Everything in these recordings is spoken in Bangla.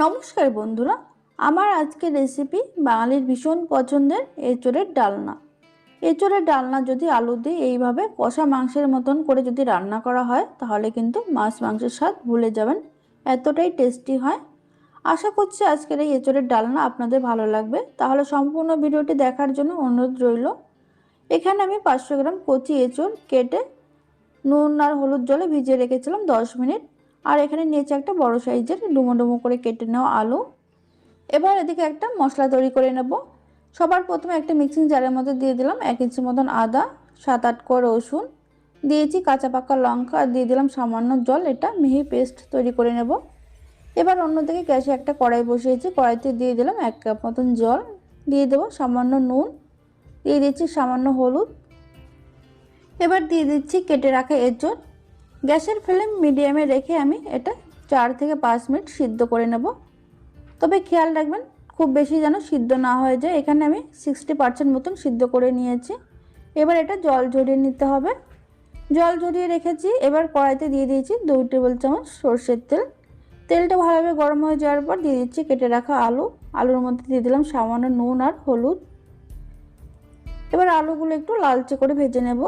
নমস্কার বন্ধুরা, আমার আজকের রেসিপি বাঙালির ভীষণ পছন্দের এঁচড়ের ডালনা। এঁচড়ের ডালনা যদি আলু দিয়ে এইভাবে কষা মাংসের মতন করে যদি রান্না করা হয়, তাহলে কিন্তু মাছ মাংসের স্বাদ ভুলে যাবেন, এতটাই টেস্টি হয়। আশা করছি আজকের এই এঁচড়ের ডালনা আপনাদের ভালো লাগবে। তাহলে সম্পূর্ণ ভিডিওটি দেখার জন্য অনুরোধ রইল। এখানে আমি পাঁচশো গ্রাম কচি এঁচড় কেটে নুন আর হলুদ জলে ভিজিয়ে রেখেছিলাম দশ মিনিট। আর এখানে নিয়েছে একটা বড় সাইজের ডুমো ডুমো করে কেটে নেওয়া আলু। এবার এদিকে একটা মশলা তৈরি করে নেব। সবার প্রথমে একটা মিক্সিং জারের মধ্যে দিয়ে দিলাম এক ইঞ্চি মতন আদা, সাত আট কোয়া রসুন। দিয়েছি কাঁচা পাকা লঙ্কা আর দিয়ে দিলাম সামান্য জল। এটা মিহি পেস্ট তৈরি করে নেব। এবার অন্যদিকে গ্যাসে একটা কড়াই বসিয়েছি। কড়াইতে দিয়ে দিলাম এক কাপ মতন জল। দিয়ে দেবো সামান্য নুন। দিয়ে দিচ্ছি সামান্য হলুদ। এবার দিয়ে দিচ্ছি কেটে রাখা এঁচড়। গ্যাসের ফ্লেম মিডিয়ামে রেখে আমি এটা চার থেকে পাঁচ মিনিট সিদ্ধ করে নেব। তবে খেয়াল রাখবেন, খুব বেশি যেন সিদ্ধ না হয়ে যায়। এখানে আমি সিক্সটি পার্সেন্ট মতন সিদ্ধ করে নিয়েছি। এবার এটা জল ঝরিয়ে নিতে হবে। জল ঝরিয়ে রেখেছি। এবার কড়াইতে দিয়ে দিয়েছি দুই টেবিল চামচ সর্ষের তেল। তেলটা ভালোভাবে গরম হয়ে যাওয়ার পর দিয়ে দিচ্ছি কেটে রাখা আলু। আলুর মধ্যে দিয়ে দিলাম সামান্য নুন আর হলুদ। এবার আলুগুলো একটু লালচে করে ভেজে নেব।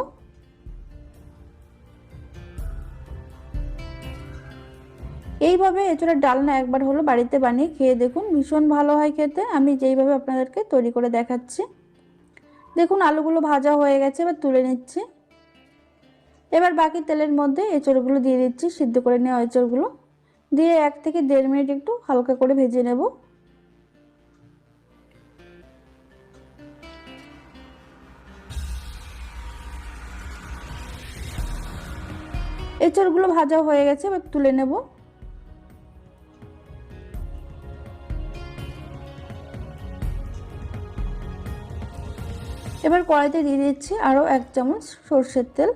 এইভাবে এছাড়া ডালনা একবার হলো বাড়িতে বানিয়ে খেয়ে দেখুন, ভীষণ ভালো হয় খেতে। আমি যেইভাবে আপনাদেরকে তৈরি করে দেখাচ্ছি। দেখুন, আলুগুলো ভাজা হয়ে গেছে, এবার তুলে নিচ্ছি। এবার বাকি তেলের মধ্যে এঁচড়গুলো দিয়ে দিচ্ছি, সিদ্ধ করে নেওয়া এঁচড়গুলো। দিয়ে এক থেকে দেড় মিনিট একটু হালকা করে ভেজে নেব। এঁচড়গুলো ভাজা হয়ে গেছে, এবার তুলে নেব। এবার কড়াইতে দিয়ে দিচ্ছি আরও এক চামচ সর্ষের তেল।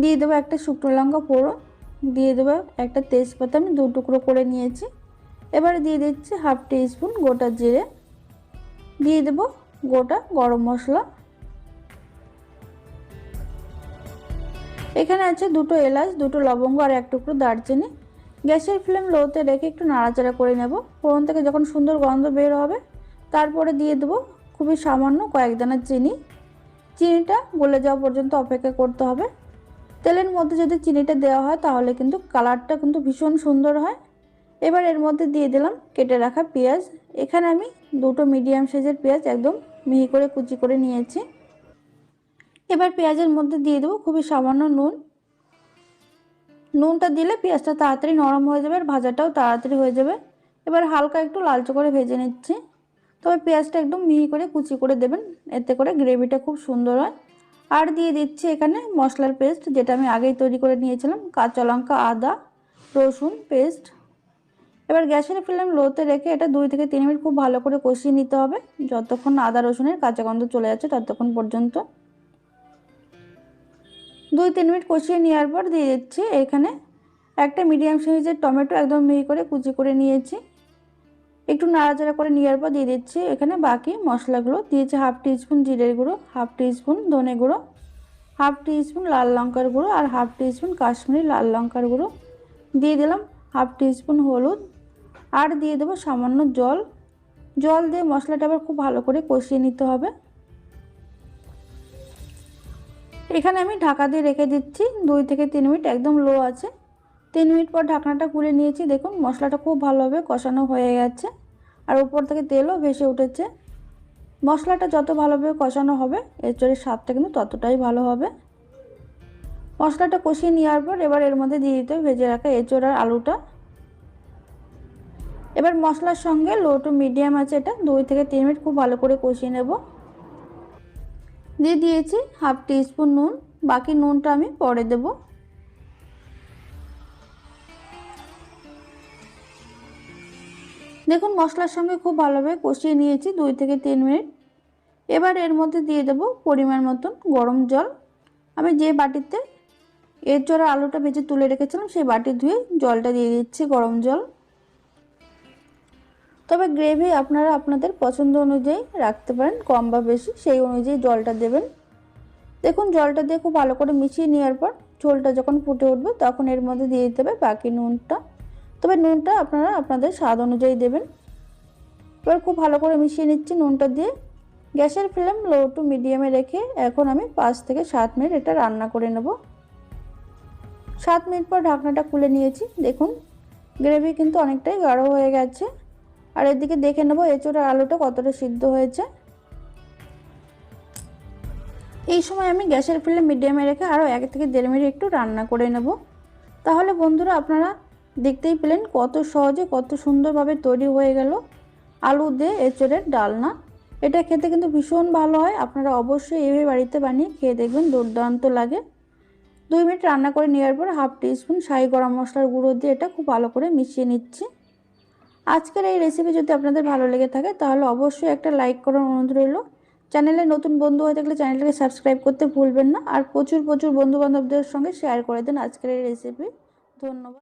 দিয়ে দেবো একটা শুকনো লঙ্কা পোড়ো দিয়ে দেবো একটা তেজপাতা, আমি দু টুকরো করে নিয়েছি। এবারে দিয়ে দিচ্ছি হাফ স্পুন গোটা জিরে। দিয়ে দেবো গোটা গরম মশলা। এখানে আছে দুটো এলাচ, দুটো লবঙ্গ আর এক টুকরো দারচিনি। গ্যাসের ফ্লেম লোতে রেখে একটু নাড়াচাড়া করে নেব। ফোড়ন থেকে যখন সুন্দর গন্ধ বের হবে, তারপরে দিয়ে দেবো খুবই সামান্য কয়েক দানা চিনি। চিনিটা গলে যাওয়া পর্যন্ত অপেক্ষা করতে হবে। তেলের মধ্যে যদি চিনিটা দেওয়া হয় তাহলে কিন্তু কালারটা কিন্তু ভীষণ সুন্দর হয়। এবার এর মধ্যে দিয়ে দিলাম কেটে রাখা পেঁয়াজ। এখানে আমি দুটো মিডিয়াম সাইজের পেঁয়াজ একদম মিহি করে কুচি করে নিয়েছি। এবার পেঁয়াজের মধ্যে দিয়ে দেবো খুবই সামান্য নুন। নুনটা দিলে পেঁয়াজটা তাড়াতাড়ি নরম হয়ে যাবে আর ভাজাটাও তাড়াতাড়ি হয়ে যাবে। এবার হালকা একটু লালচে করে ভেজে নিচ্ছি। তবে পেঁয়াজটা একদম মিহি করে কুচি করে দেবেন। এতে করে গ্রেভিটা খুব সুন্দর হয়। আর দিয়ে দিচ্ছি এখানে মশলার পেস্ট, যেটা আমি আগেই তৈরি করে নিয়েছিলাম। কাঁচা লঙ্কা, আদা, রসুন পেস্ট। এবার গ্যাসের ফ্লেম লোতে রেখে এটা দুই থেকে তিন মিনিট খুব ভালো করে কষিয়ে নিতে হবে। যতক্ষণ আদা, রসুনের কাঁচা গন্ধ চলে যাচ্ছে ততক্ষণ পর্যন্ত। দুই তিন মিনিট কষিয়ে নেওয়ার পর দিয়ে দিচ্ছি এখানে একটা মিডিয়াম সাইজের টমেটো একদম মিহি করে কুচি করে নিয়েছি। একটু নাড়াচাড়া করে নেওয়ার পর দিয়ে দিচ্ছি এখানে বাকি মশলাগুলো। দিয়েছি হাফ টিস্পুন জিরের গুঁড়ো, হাফ টিস্পুন ধনে গুঁড়ো, হাফ টিস্পুন লাল লঙ্কার গুঁড়ো আর হাফ টিস্পুন কাশ্মীরি লাল লঙ্কার গুঁড়ো। দিয়ে দিলাম হাফ টিস্পুন হলুদ আর দিয়ে দেবো সামান্য জল। জল দিয়ে মশলাটা আবার খুব ভালো করে কষিয়ে নিতে হবে। এখানে আমি ঢাকা দিয়ে রেখে দিচ্ছি, দুই থেকে তিন মিনিট একদম লো আছে। তিন মিনিট পর ঢাকনাটা খুলে নিয়েছি, দেখুন মশলাটা খুব ভালোভাবে কষানো হয়ে গেছে। আর উপর থেকে তেলও ভেসে উঠেছে। মশলাটা যত ভালোভাবে কষানো হবে এঁচড়ের স্বাদটা কিন্তু ততটাই ভালো হবে। মশলাটা কষিয়ে নেওয়ার পর এবার এর মধ্যে দিয়ে দিতে ভেজে রাখা এঁচড় আর আলুটা। এবার মশলার সঙ্গে লো টু মিডিয়াম আছে এটা, দুই থেকে তিন মিনিট খুব ভালো করে কষিয়ে নেব। দিয়ে দিয়েছি হাফ টিস্পুন নুন, বাকি নুনটা আমি পরে দেব। দেখুন, মশলার সঙ্গে খুব ভালোভাবে কষিয়ে নিয়েছি দুই থেকে তিন মিনিট। এবার এর মধ্যে দিয়ে দেব পরিমাণ মতন গরম জল। আমি যে বাটিতে এর জোড়া আলুটা ভেজে তুলে রেখেছিলাম, সেই বাটি ধুয়ে জলটা দিয়ে দিচ্ছি গরম জল। তবে গ্রেভি আপনারা আপনাদের পছন্দ অনুযায়ী রাখতে পারেন, কম বা বেশি, সেই অনুযায়ী জলটা দেবেন। দেখুন, জলটা দিয়ে খুব ভালো করে মিশিয়ে নেওয়ার পর ঝোলটা যখন ফুটে উঠবে, তখন এর মধ্যে দিয়ে দিতে হবে বাকি নুনটা। তবে নুনটা আপনারা আপনাদের স্বাদ অনুযায়ী দেবেন। এবার খুব ভালো করে মিশিয়ে নিচ্ছি নুনটা দিয়ে। গ্যাসের ফ্লেম লো টু মিডিয়ামে রেখে এখন আমি পাঁচ থেকে সাত মিনিট এটা রান্না করে নেব। সাত মিনিট পর ঢাকনাটা খুলে নিয়েছি। দেখুন, গ্রেভি কিন্তু অনেকটাই গাঢ় হয়ে গেছে। আর এদিকে দেখে নেব এঁচোড়ের আলুটা কতটা সিদ্ধ হয়েছে। এই সময় আমি গ্যাসের ফ্লেম মিডিয়ামে রেখে আরও এক থেকে দেড় মিনিট একটু রান্না করে নেব। তাহলে বন্ধুরা আপনারা দেখতেই পেলেন কত সহজে কত সুন্দরভাবে তৈরি হয়ে গেল আলু দিয়ে এঁচোড়ের ডালনা। এটা খেতে কিন্তু ভীষণ ভালো হয়। আপনারা অবশ্যই এইভাবে বাড়িতে বানিয়ে খেয়ে দেখবেন, দুর্দান্ত লাগে। দুই মিনিট রান্না করে নেওয়ার পর হাফ টিস্পুন শাহি গরম মশলার গুঁড়ো দিয়ে এটা খুব ভালো করে মিশিয়ে নিচ্ছি। আজকের এই রেসিপি যদি আপনাদের ভালো লেগে থাকে, তাহলে অবশ্যই একটা লাইক করার অনুরোধ রইল। চ্যানেলে নতুন বন্ধু হয়ে থাকলে চ্যানেলটাকে সাবস্ক্রাইব করতে ভুলবেন না। আর প্রচুর প্রচুর বন্ধু বান্ধবদের সঙ্গে শেয়ার করে দেন আজকের এই রেসিপি ধন্যবাদ।